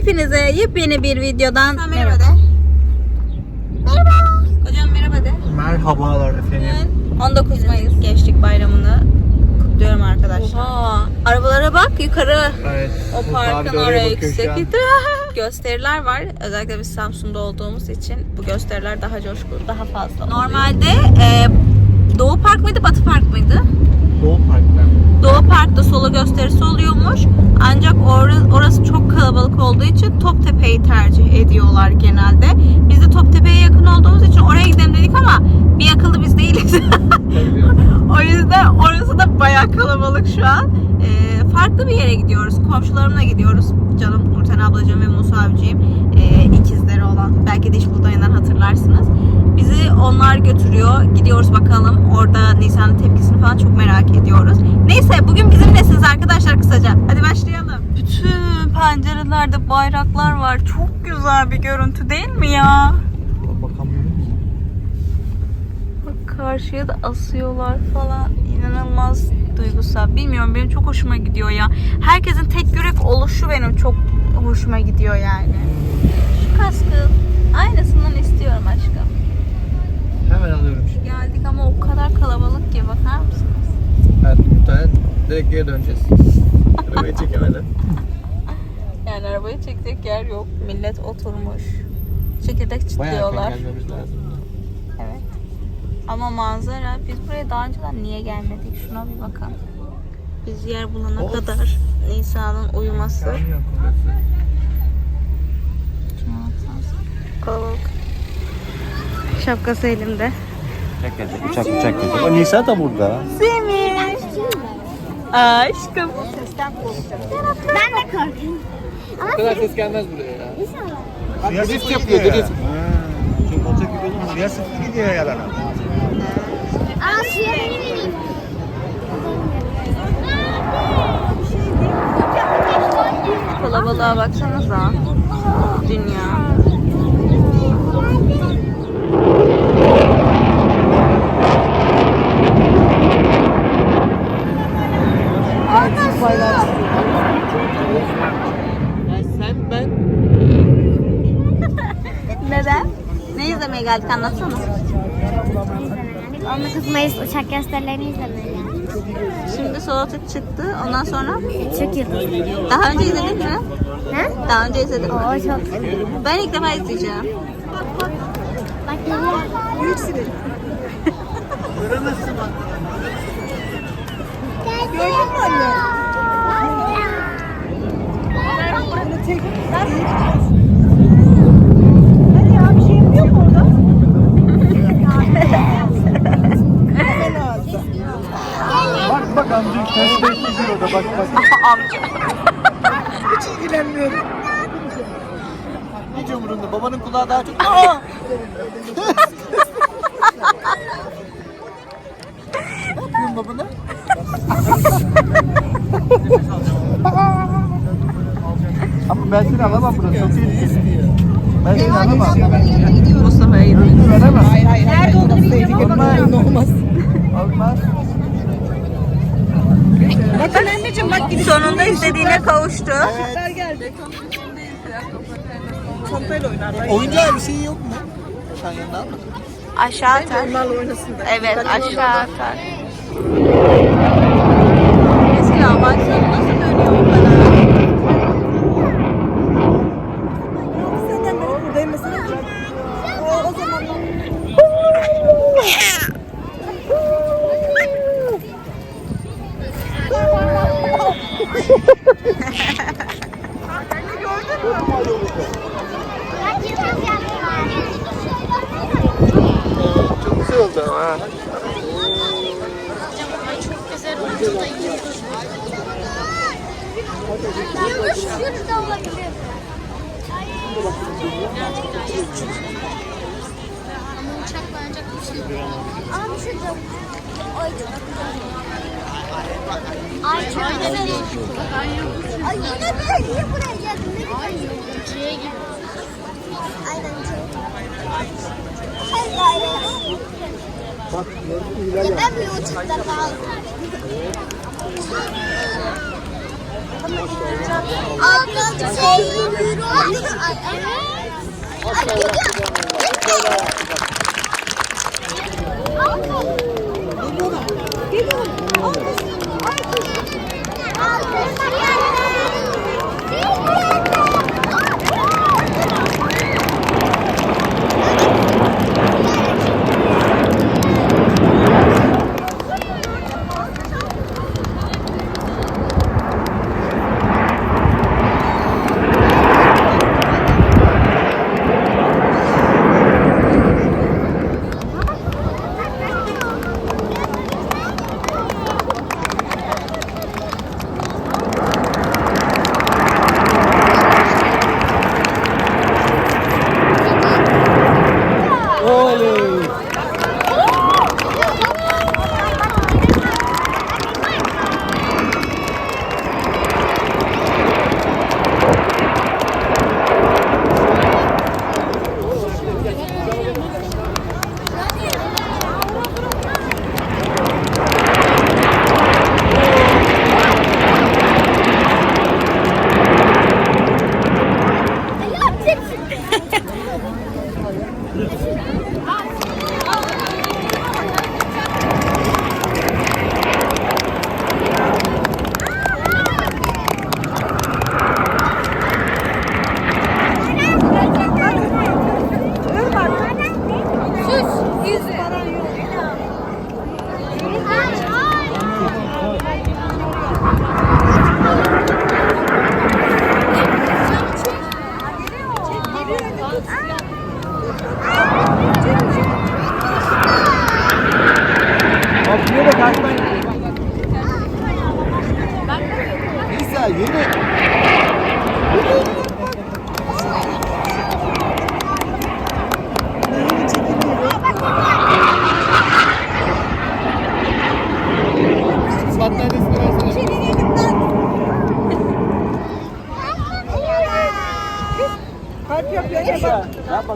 Hepinize yepyeni bir videodan Sen merhaba merhaba de. Merhaba. Kocam merhaba de. Merhabalar efendim. Bugün 19 Mayıs Gençlik Bayramı'nı kutluyorum arkadaşlar. Oha, arabalara bak yukarı. Evet. O parkın oraya bakıyor şu an. yüksek. Gösteriler var. Özellikle biz Samsun'da olduğumuz için bu gösteriler daha coşkulu, daha fazla. Normalde e, Doğu Park mıydı, Batı Park mıydı? Doğu Park'ta. Doğu Park'ta solo gösterisi oluyormuş. Ancak or- orası çok kalabalık olduğu için Toptepe'yi tercih ediyorlar genelde. Biz de Toptepe'ye yakın olduğumuz için oraya gidelim dedik ama bir akıllı biz değiliz. o yüzden orası da bayağı kalabalık şu an. Ee, farklı bir yere gidiyoruz. Komşularımla gidiyoruz. Canım Nurten ablacığım ve Musa abiciğim. Ee, ikizleri olan. Belki Diş Buğdayı'ndan hatırlarsınız. Bizi onlar götürüyor. Gidiyoruz bakalım. Orada Nisan'ın tepkisini falan çok merak ediyoruz. Neyse bugün bizimlesiniz arkadaşlar kısaca. Hadi başlayalım. Bütün pencerelerde bayraklar var. Çok güzel bir görüntü değil mi ya? Bak karşıya da asıyorlar falan. İnanılmaz duygusal. Bilmiyorum benim çok hoşuma gidiyor ya. Herkesin tek yürek oluşu benim çok hoşuma gidiyor yani. Şu kaskı aynısından istiyorum aşkım. Hemen alıyorum şimdi. Geldik ama o kadar kalabalık ki bakar mısınız? Evet muhtemelen direkt geri döneceğiz. Arabayı çekemeden. Yani arabayı çekecek yer yok. Millet oturmuş. Çekirdek Bayağı çitliyorlar. gelmemiz lazım. Ama manzara biz buraya daha önceden niye gelmedik? Şuna bir bakın. Biz yer bulana Of. kadar Nisa'nın uyuması. Kalabalık. Şapkası elimde. Uçak gelecek, uçak uçak gelecek. O Nisa da burada. Semih. Aşkım. Ben de korkuyorum. Bu kadar ses gelmez buraya ya. İnşallah. Drift yapıyor, drift. Çok olacak gibi olur mu? Gidiyor yalana. Aa suya benim. Kalabalığa baksanıza. Dünya. Sen ben Neden? Ne izlemeye geldik anlatsana. 19 Mayıs uçak gösterilerini izlemeye. Şimdi Solatık çıktı. Ondan sonra Çok iyi. daha önce izledin mi? Ne? Daha önce izledin mi? Oo çok. Ben ilk defa izleyeceğim. Bak geliyor. Gördün mü anne? Bak bak amcam ters ters gidiyor da bak bak. Amca. hiç ilgilenmiyorum. Hiç umurumda. Babanın kulağı daha çok... Aa! ne yapıyorsun babana? Ama ben seni alamam burada çok tehlikeli. Ben seni alamam. Mustafa'ya gidiyor. Veremem. Hayır hayır. Nerede olduğunu bilmiyorum. Olmaz. Olmaz. Olmaz. Sonunda istediğine kavuştu. Oyuncağı bir şey yok mu? Sen yanında almadın. Aşağı atar. Evet aşağı atar. Mesela baksana nasıl dönüyor o kadar. Kaç yıl yaptılar? Çok güzel oldu ama ha. Yıldız şurada olabilir. Ama uçakla ancak bir şey. Ama şurada. Ay çok Ay çok güzel. Ay yine böyle niye buraya geldin? Ay C'ye git. Aynen C. Hayır hayır. Ya ben bile uçakta kaldım. Abla şey yürü. Ay. Ay gidiyor. Oley.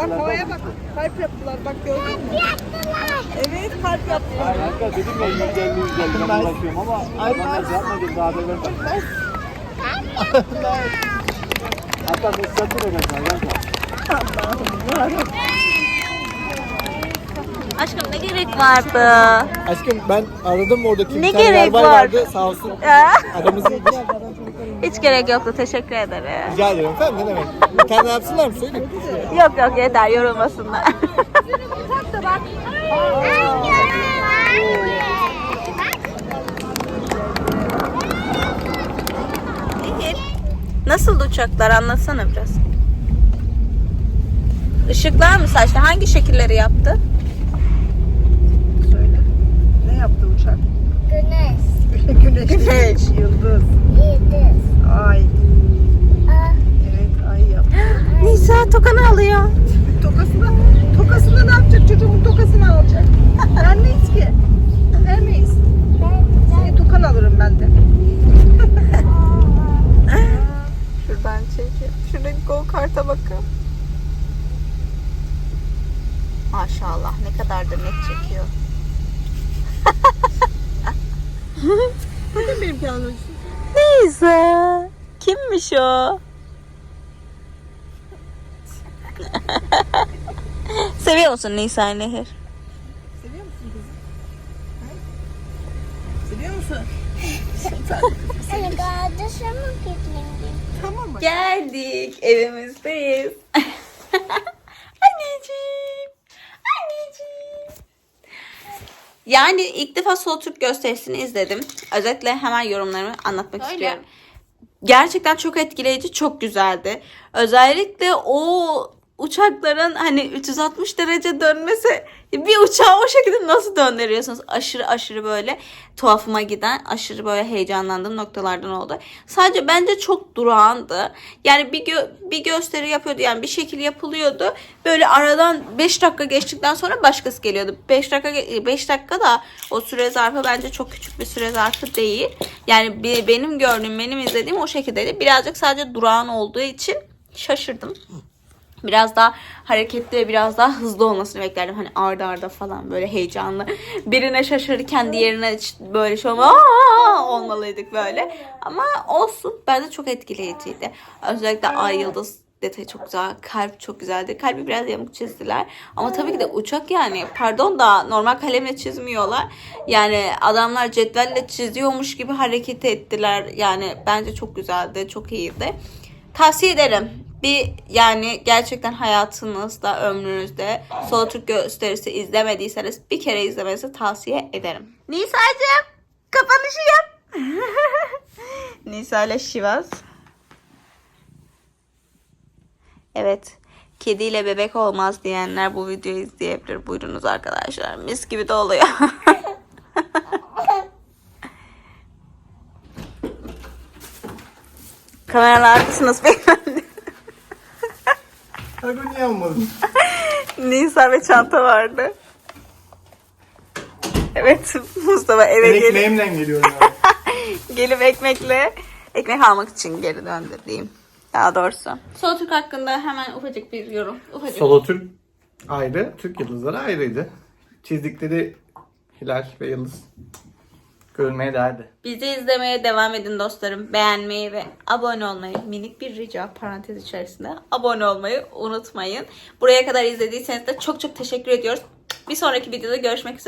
Yapmadılar? bak havaya bak. Kalp yaptılar. Bak gördün mü? Evet kalp yaptılar. Kanka dedim ya 150 150 ben uğraşıyorum ama adamlar şey yapmadım daha da vermem. Hatta ıslatır öyle kanka. Aşkım ne gerek vardı? Aşkım ben aradım oradaki Ne bir tane gerek yarbay var? vardı sağ olsun. Aramızı Hiç gerek yoktu. Teşekkür ederim. rica ederim efendim ne demek. Bir tane yapsınlar mı söyleyeyim. Yok yok yeter yorulmasınlar. Nasıldı uçaklar anlatsana biraz. Işıklar mı saçtı? Hangi şekilleri yaptı? Söyle. Ne yaptı uçak? Güneş. Güneş. Yıldız. Yıldız. Ay. Aa, Evet ay yaptı. Nisa tokanı alıyor. Tokasını, tokasını ne yapacak? Çocuğumun tokasını alacak. Vermeyiz ki. Vermeyiz. Seni tokan alırım ben de. Şuradan çekeyim. Şuradaki go karta bakın. Maşallah ne kadar da net çekiyor. Benim planım. Neyse. Kimmiş o? Seviyor musun Nisa Nehir? Seviyor musun kızım? Ha? Seviyor musun? Tamam mı? Geldik. Evimizdeyiz. Anneciğim. Anneciğim. Yani ilk defa Sol Türk gösterisini izledim. Özetle hemen yorumlarımı anlatmak istiyorum. Gerçekten çok etkileyici, çok güzeldi. Özellikle o uçakların hani 360 derece dönmesi bir uçağı o şekilde nasıl döndürüyorsunuz? Aşırı aşırı böyle tuhafıma giden, aşırı böyle heyecanlandığım noktalardan oldu. Sadece bence çok durağandı. Yani bir gö- bir gösteri yapıyordu yani bir şekil yapılıyordu. Böyle aradan 5 dakika geçtikten sonra başkası geliyordu. 5 dakika 5 dakika da o süre zarfı bence çok küçük bir süre zarfı değil. Yani benim gördüğüm, benim izlediğim o şekildeydi. Birazcık sadece durağan olduğu için şaşırdım. Biraz daha hareketli ve biraz daha hızlı olmasını beklerdim. Hani arda arda falan böyle heyecanlı. Birine şaşırırken diğerine böyle şey olmalıydık böyle. Ama olsun. Bence çok etkileyiciydi. Özellikle ay yıldız detayı çok güzel. Kalp çok güzeldi. Kalbi biraz yamuk çizdiler. Ama tabii ki de uçak yani. Pardon da normal kalemle çizmiyorlar. Yani adamlar cetvelle çiziyormuş gibi hareket ettiler. Yani bence çok güzeldi. Çok iyiydi. Tavsiye ederim. Bir yani gerçekten hayatınızda, ömrünüzde Solo Türk gösterisi izlemediyseniz bir kere izlemenizi tavsiye ederim. Nisa'cığım kapanışı yap. Nisa ile Şivas. Evet. Kediyle bebek olmaz diyenler bu videoyu izleyebilir. Buyurunuz arkadaşlar. Mis gibi de oluyor. Kameralar arkasınız Kanka niye almadın? Nisa ve çanta vardı. Evet Mustafa eve Ben gelip, ekmeğimle geliyorum abi. gelip ekmekle ekmek almak için geri döndü diyeyim. Daha doğrusu. Sol Türk hakkında hemen ufacık bir yorum. Ufacık. Solo Türk ayrı, Türk yıldızları ayrıydı. Çizdikleri hilal ve yıldız görülmeye değerdi. Bizi izlemeye devam edin dostlarım. Beğenmeyi ve abone olmayı minik bir rica parantez içerisinde abone olmayı unutmayın. Buraya kadar izlediyseniz de çok çok teşekkür ediyoruz. Bir sonraki videoda görüşmek üzere.